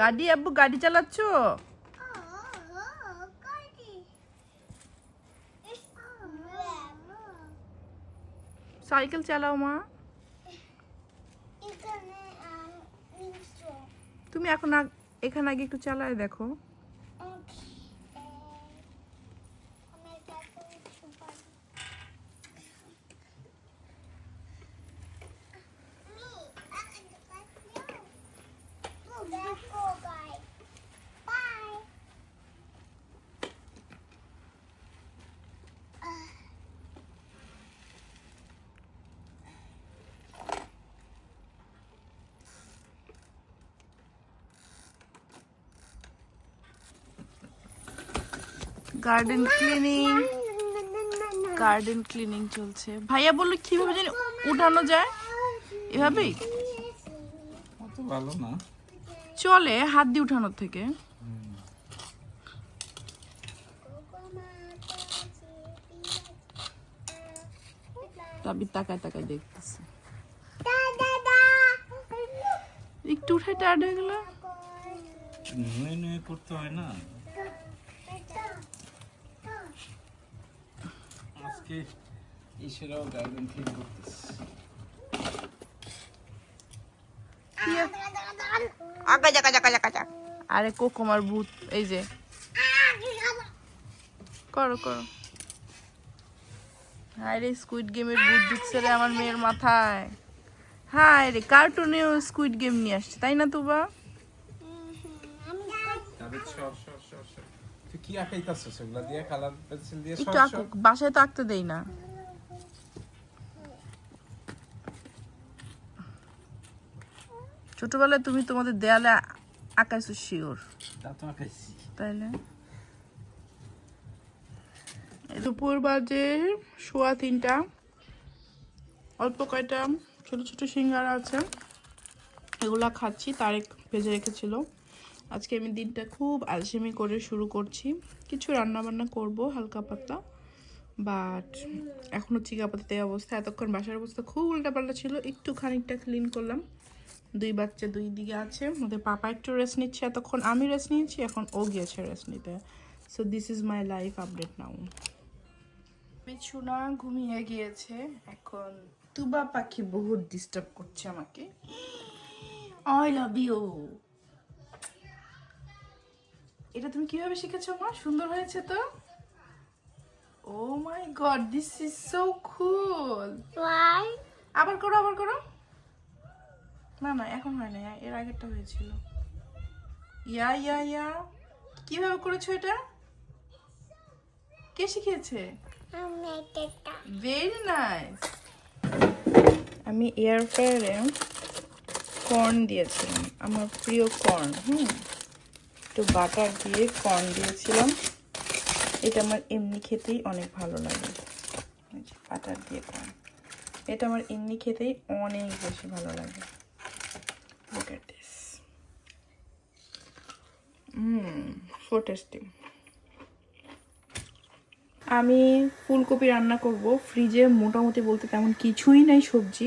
গাড়ি আব্বু গাড়ি চালাচ্ছ? সাইকেল চালাও মা। তুমি এখন এখানে আগে একটু চালায় দেখো। গার্ডেন ক্লিনিং গার্ডেন ক্লিনিং চলছে। ভাইয়া বলল কীভাবে জানি উঠানো যায়। এভাবেই? ভালো না। চলে হাত দিয়ে উঠানোর থেকে। তাবির তাকায় তাকায় দেখতেছে। একটু উঠে টায়ার্ড হয়ে গেল। নুয়ে নুয়ে করতে হয় না। আজকে ইসেরাও গার্ডেন ক্লিন করতেছে। আকা আরে কোকুমার ভূত এই যে। করো করো। হায় রে স্কুইড গেমের ভূত ঢুকছে রে আমার মেয়ের মাথায়। হায় রে কার্টুনেও স্কুইড গেম নিয়ে আসছে তাই না তুবা? তাদের কি সেগুলা দিয়ে কালার পেন্সিল দিয়ে একটু বাসায় তো আঁকতে দেই না। ছোটবেলায় তুমি তোমাদের দেয়ালে আঁকাইছো শিওর? তা তো আঁকাইছি। তাইলে? দুপুর বাজে শোয়া তিনটা। অল্প কয়টা ছোট ছোট সিঙ্গারা আছে। এগুলা খাচ্ছি তারেক ভেজে রেখেছিল। আজকে আমি দিনটা খুব আলসেমি করে শুরু করছি। কিছু রান্না বান্না করব, হালকা পাতলা। বাট এখনও চিকাপাতিতে এই অবস্থা। এতক্ষণ বাসার অবস্থা খুব উল্টাপাল্টা ছিল। একটু খানিকটা ক্লিন করলাম। দুই বাচ্চা দুই দিকে আছে। ওদের পাপা একটু রেস্ট নিচ্ছে। এতক্ষণ আমি রেস্ট নিয়েছি, এখন ও গিয়েছে রেস্ট নিতে। So this is my life update now বিছুনা ঘুমিয়ে গিয়েছে। এখন তুবা পাখি বহুত ডিস্টার্ব করছে আমাকে। আই লাভ ইউ এটা তুমি কীভাবে শিখেছো মা? সুন্দর হয়েছে তো? ও my god this is so cool Why? আবার করো আবার করো। না না এখন হয় না এর আগেরটা হয়েছিল। ইয়া ইয়া ইয়া। কীভাবে করেছ এটা? কে শিখিয়েছে? ভেরি নাইস আমি এয়ার ফ্রায়ারে কর্ন দিয়েছিলাম আমার প্রিয় কর্ন হুম। একটু বাটার দিয়ে কর্ন দিয়েছিলাম। এটা আমার এমনি খেতেই অনেক ভালো লাগে। বাটার দিয়ে কর্ন এটা আমার এমনি খেতেই অনেক বেশি ভালো লাগে. আমি ফুলকপি রান্না করব। ফ্রিজে মোটামুটি বলতে তেমন কিছুই নাই সবজি।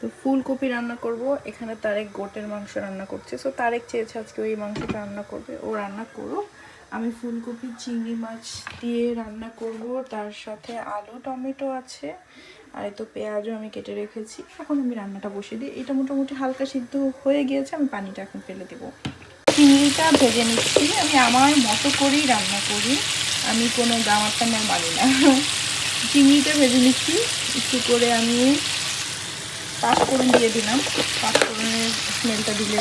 তো ফুলকপি রান্না করব। এখানে তারেক গোটের মাংস রান্না করছে। সো তারেক চেয়েছে আজকে ওই মাংসটা রান্না করবে। ও রান্না করো আমি ফুলকপি, চিংড়ি মাছ দিয়ে রান্না করব। তার সাথে আলু, টমেটো আছে। আর তো পেঁয়াজও আমি কেটে রেখেছি। এখন আমি রান্নাটা বসিয়ে দিই। এটা মোটামুটি হালকা সিদ্ধ হয়ে গিয়েছে। আমি পানিটা এখন ফেলে দেবো। চিংড়িটা ভেজে নিচ্ছি। আমি আমার মতো করেই রান্না করি। আমি কোনো গামার টামার মানি না। চিংড়িটা ভেজে নিচ্ছি। একটু করে আমি পাঁচফোড়ন দিয়ে দিলাম। পাঁচফোড়নের স্মেলটা দিলে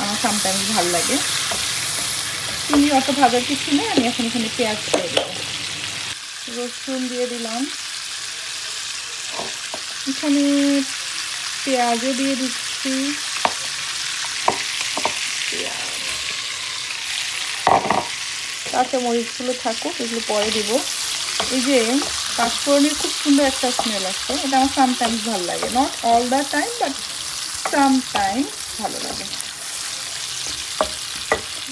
আমার সামটাইমস ভালো লাগে। চিংড়ি অত ভাজার কিছু নেই, আমি এখন এখানে পেঁয়াজ দিয়ে দেবো। রসুন দিয়ে দিলাম। এখানে পেঁয়াজও দিয়ে দিচ্ছি। কাঁচা মরিচগুলো থাকুক, এগুলো পরে দিব। এই যে পাঁচফোড়নের খুব সুন্দর একটা স্মেল আসছে এটা আমার সামটাইমস ভালো লাগে। Not all the time but sometime ভালো লাগে।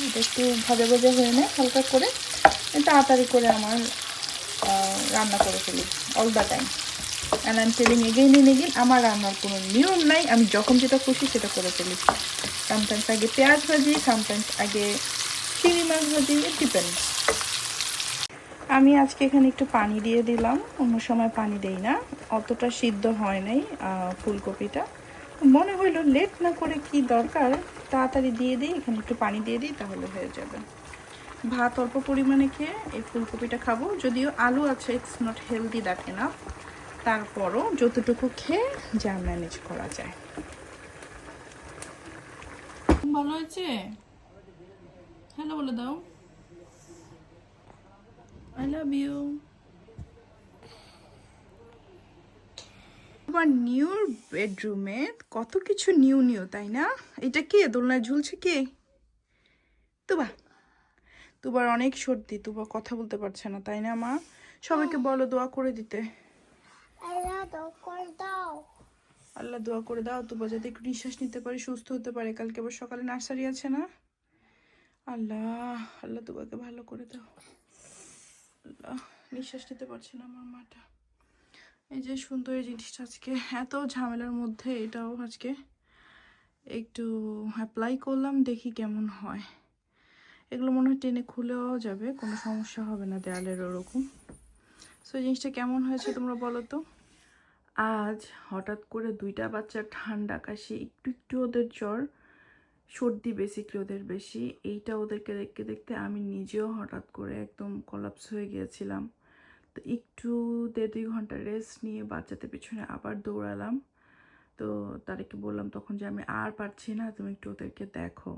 এটা একটু ভাজা ভাজা হয়ে নেয় হালকা করে তাড়াতাড়ি করে আমার রান্না করে ফেলি all the time and I am telling again and again আমার রান্নার কোনো নিয়ম নাই। আমি যখন যেটা খুশি সেটা করে ফেলি। সামটাইমস আগে পেঁয়াজ ভাজি সামটাইমস আগে চিংড়ি মাছ ভাজি ডিপেন্ড আমি আজকে এখানে একটু পানি দিয়ে দিলাম। অন্য সময় পানি দেই না। অতটা সিদ্ধ হয় নাই ফুলকপিটা। মনে হইল লেট না করে কি দরকার, তাড়াতাড়ি দিয়ে দিই, এখানে একটু পানি দিয়ে দিই, তাহলে হয়ে যাবে। ভাত অল্প পরিমাণে খেয়ে এই ফুলকপিটা খাব। যদিও আলু আছে it's not healthy that enough তারপরও যতটুকু খেয়ে যা ম্যানেজ করা যায়। ভালো হয়েছে? হ্যালো বলে দাও। আই লাভ ইউ তোমার নিউ বেডরুমে কত কিছু নিউ নিউ তাই না? এটা কে? দোলনায় ঝুলছে কে? তুবা। তুবার অনেক সর্দি তুবা কথা বলতে পারছে না তাই না মা? সবাইকে বলো দোয়া করে দিতে। আল্লাহ দোয়া করে দাও তুবা যাতে একটু নিঃশ্বাস নিতে পারে সুস্থ হতে পারে। কালকে আবার সকালে নার্সারি আছে না? আল্লাহ আল্লাহ তুবাকে ভালো করে দাও। আল্লাহ নিঃশ্বাস নিতে পারছে না আমার মাটা। এই যে সুন্দর এই জিনিসটা আজকে। এত ঝামেলার মধ্যে এটাও আজকে একটু অ্যাপ্লাই করলাম, দেখি কেমন হয়। এগুলো মনে হয় টেনে খুলেও যাবে, কোনো সমস্যা হবে না দেয়ালের ওরকম। সো জিনিসটা কেমন হয়েছে তোমরা বলো তো? আজ হঠাৎ করে দুইটা বাচ্চার ঠান্ডা কাশি, একটু একটু ওদের জ্বর সর্দি বেসিকলি ওদের বেশি। এইটা ওদেরকে দেখতে দেখতে আমি নিজেও হঠাৎ করে একদম কলাপস হয়ে গিয়েছিলাম। তো একটু দেড় দুই ঘণ্টা রেস্ট নিয়ে বাচ্চাদের পিছনে আবার দৌড়ালাম। তো তাদেরকে বললাম, তখন যে আমি আর পারছি না, তুমি একটু ওদেরকে দেখো।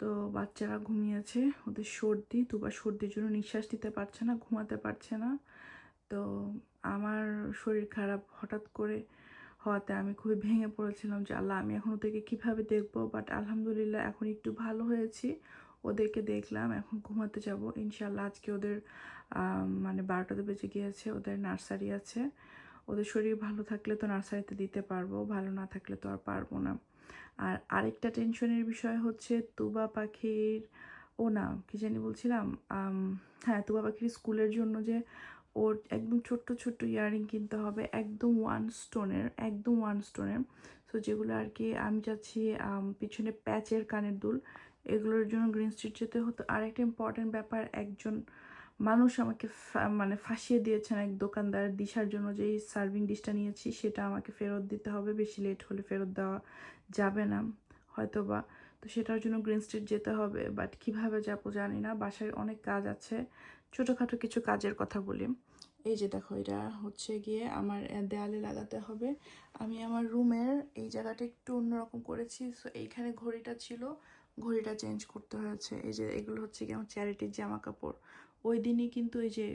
তো বাচ্চারা ঘুমিয়েছে, ওদের সর্দি, দুবার সর্দির জন্য নিঃশ্বাস দিতে পারছে না, ঘুমাতে পারছে না। তো আমার শরীর খারাপ হঠাৎ করে হওয়াতে আমি খুবই ভেঙে পড়েছিলাম যে, আল্লাহ, আমি এখন ওদেরকে কীভাবে দেখব? বাট আলহামদুলিল্লাহ এখন একটু ভালো হয়েছি। ওদেরকে দেখলাম, এখন ঘুমাতে যাব। ইনশাল্লাহ আজকে ওদের মানে বারোটাতে বেজে গিয়েছে, ওদের নার্সারি আছে। ওদের শরীর ভালো থাকলে তো নার্সারিতে দিতে পারব, ভালো না থাকলে তো আর পারব না। আর আরেকটা টেনশনের বিষয় হচ্ছে তুবা পাখির, ও না, কি জানি বলছিলাম হ্যাঁ তুবা পাখির স্কুলের জন্য যে ওর একদম ছোট্ট ছোট্ট ইয়ারিং কিনতে হবে, একদম ওয়ান স্টোনের একদম ওয়ান স্টোনের সো যেগুলো আর কি আমি চাচ্ছি পিছনে প্যাচের কানের দুল, এগুলোর জন্য গ্রিন স্ট্রিট যেতে হতো। আর একটা ইম্পর্টেন্ট ব্যাপার, একজন মানুষ আমাকে মানে ফাঁসিয়ে দিয়েছেন এক দোকানদার দিশার জন্য যেই সার্ভিং ডিশটা নিয়েছি, সেটা আমাকে ফেরত দিতে হবে। বেশি লেট হলে ফেরত দেওয়া যাবে না হয়তো বা তো সেটার জন্য গ্রিন স্ট্রিট যেতে হবে বাট কীভাবে যাব জানি না। বাসায় অনেক কাজ আছে। ছোটোখাটো কিছু কাজের কথা বলি। এই যে দেখো, এটা হচ্ছে গিয়ে আমার দেয়ালে লাগাতে হবে। আমি আমার রুমের এই জায়গাটা একটু অন্যরকম করেছি। সো এইখানে ঘড়িটা ছিল, ঘড়িটা চেঞ্জ করতে হয়েছে। এই যে এগুলো হচ্ছে কি আমার চ্যারিটির জামা কাপড় ওই দিনই কিন্তু এই যে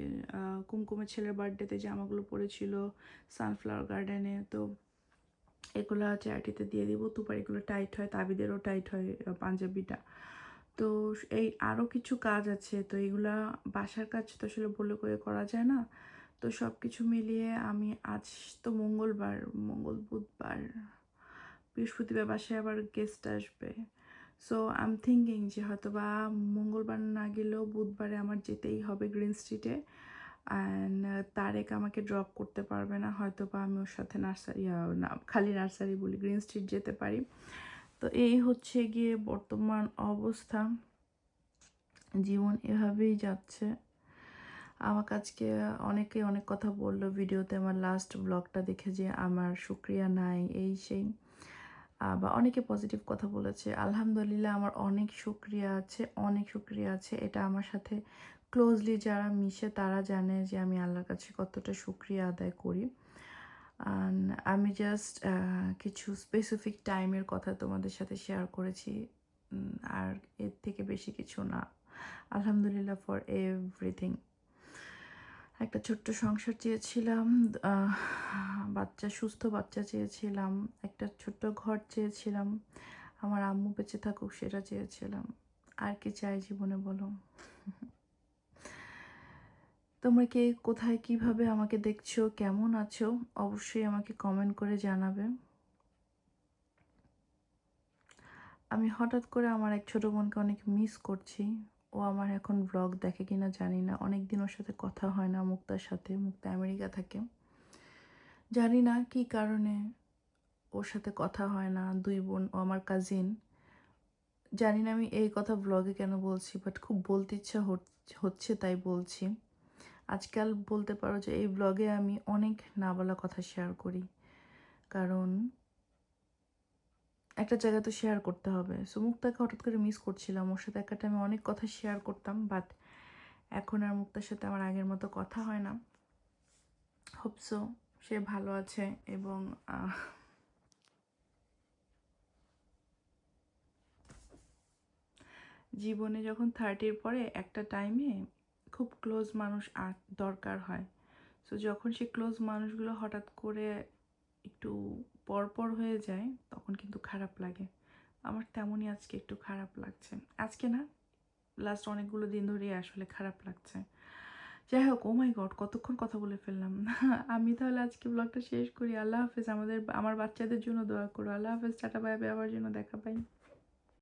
কুমকুমের ছেলের বার্থডেতে জামাগুলো পরেছিল সানফ্লাওয়ার গার্ডেনে তো এগুলো চ্যারিটিতে দিয়ে দিব। তুপার এগুলো টাইট হয়, তাবিদেরও টাইট হয় পাঞ্জাবিটা। তো এই আরও কিছু কাজ আছে। তো এগুলা বাসার কাজ তো আসলে বলে করে করা যায় না। তো সব কিছু মিলিয়ে আমি আজ তো মঙ্গলবার, মঙ্গল বুধবার, বৃহস্পতিবার বাসায় আবার গেস্ট আসবে। সো আই এম থিঙ্কিং যে হয়তো বা মঙ্গলবার না গেলেও বুধবারে আমার যেতেই হবে গ্রিন স্ট্রিটে অ্যান্ড তারেক আমাকে ড্রপ করতে পারবে না হয়তো বা আমি ওর সাথে নার্সারি না, খালি নার্সারি বলি গ্রিন স্ট্রিট যেতে পারি। তো এই হচ্ছে গিয়ে বর্তমান অবস্থা। জীবন এভাবেই যাচ্ছে। আমাকে আজকে অনেকে অনেক কথা বলল ভিডিওতে আমার লাস্ট ব্লগটা দেখে যে আমার শুক্রিয়া নাই, এই সেই। বা অনেকে পজিটিভ কথা বলেছে, আলহামদুলিল্লাহ আমার অনেক শুক্রিয়া আছে, অনেক শুক্রিয়া আছে। এটা আমার সাথে ক্লোজলি যারা মিশে তারা জানে যে আমি আল্লাহর কাছে কতটা শুক্রিয়া আদায় করি। আমি জাস্ট কিছু স্পেসিফিক টাইমের কথা তোমাদের সাথে শেয়ার করেছি। আর এর থেকে বেশি কিছু না। আলহামদুলিল্লাহ ফর এভরিথিং একটা ছোট্ট সংসার চেয়েছিলাম বাচ্চা, সুস্থ বাচ্চা চেয়েছিলাম, একটা ছোট্ট ঘর চেয়েছিলাম, আমার আম্মু বেঁচে থাকুক সেটা চেয়েছিলাম। আর কি চাই জীবনে বলো? তোমরা কে, কোথায়, কীভাবে আমাকে দেখছ, কেমন আছো, অবশ্যই আমাকে কমেন্ট করে জানাবে। আমি হঠাৎ করে আমার এক ছোট বোনকে অনেক মিস করছি। ও আমার এখন ব্লগ দেখে কিনা জানি না। অনেক দিন ওর সাথে কথা হয় না, মুক্তার সাথে, মুক্তা আমেরিকা থাকে। জানি না কি কারণে ওর সাথে কথা হয় না, দুই বোন, ও আমার কাজিন জানি না আমি এই কথা ব্লগে কেন বলছি বাট খুব বলতে ইচ্ছা হচ্ছে তাই বলছি। আজকাল বলতে পারো যে এই ব্লগে আমি অনেক না বলা কথা শেয়ার করি। কারণ একটা জায়গা তো শেয়ার করতে হবে। সো মুক্তাকে হঠাৎ করে মিস করছিলাম। ওর সাথে একটা টাইমে অনেক কথা শেয়ার করতাম বাট এখন আর মুক্তার সাথে আমার আগের মতো কথা হয় না। হোপসো সে ভালো আছে এবং জীবনে যখন থার্টির পরে একটা টাইমে খুব ক্লোজ মানুষ দরকার হয়। সো যখন সে ক্লোজ মানুষগুলো হঠাৎ করে একটু পরপর হয়ে যায়, তখন কিন্তু খারাপ লাগে। আমার তেমনই আজকে একটু খারাপ লাগছে। আজকে না লাস্ট অনেকগুলো দিন ধরেই আসলে খারাপ লাগছে। যাই হোক ও মাই গড কতক্ষণ কথা বলে ফেললাম। আমি তাহলে আজকে ব্লগটা শেষ করি। আল্লাহ হাফেজ, আমাদের, আমার বাচ্চাদের জন্য দোয়া করো। আল্লাহ হাফেজ, টাটা বাই আবার জন্য দেখা পাই।